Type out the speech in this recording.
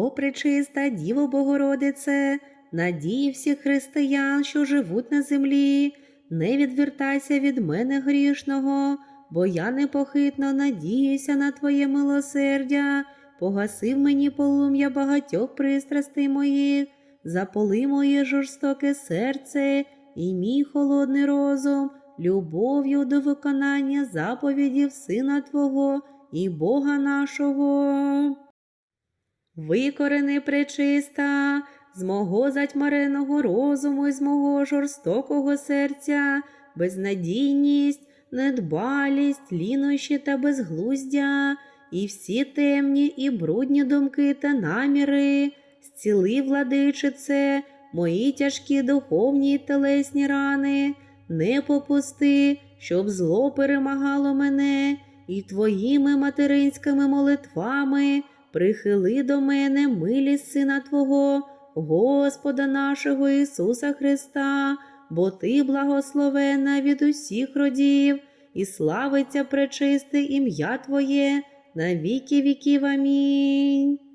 О, пречиста Діво Богородице, надії всіх християн, що живуть на землі, не відвертайся від мене грішного, бо я непохитно надіюся на Твоє милосердя, погасив мені полум'я багатьох пристрастей моїх, заполи моє жорстоке серце і мій холодний розум, любов'ю до виконання заповідів Сина Твого і Бога нашого. Викорени пречиста з мого затьмареного розуму і з мого жорстокого серця, безнадійність, недбалість, лінощі та безглуздя, і всі темні і брудні думки та наміри, зціли, владичице, мої тяжкі духовні й телесні рани, не попусти, щоб зло перемагало мене, і твоїми материнськими молитвами прихили до мене милість Сина Твого, Господа нашого Ісуса Христа, бо Ти благословена від усіх родів, і славиться пречисте ім'я Твоє на віки віків. Амінь.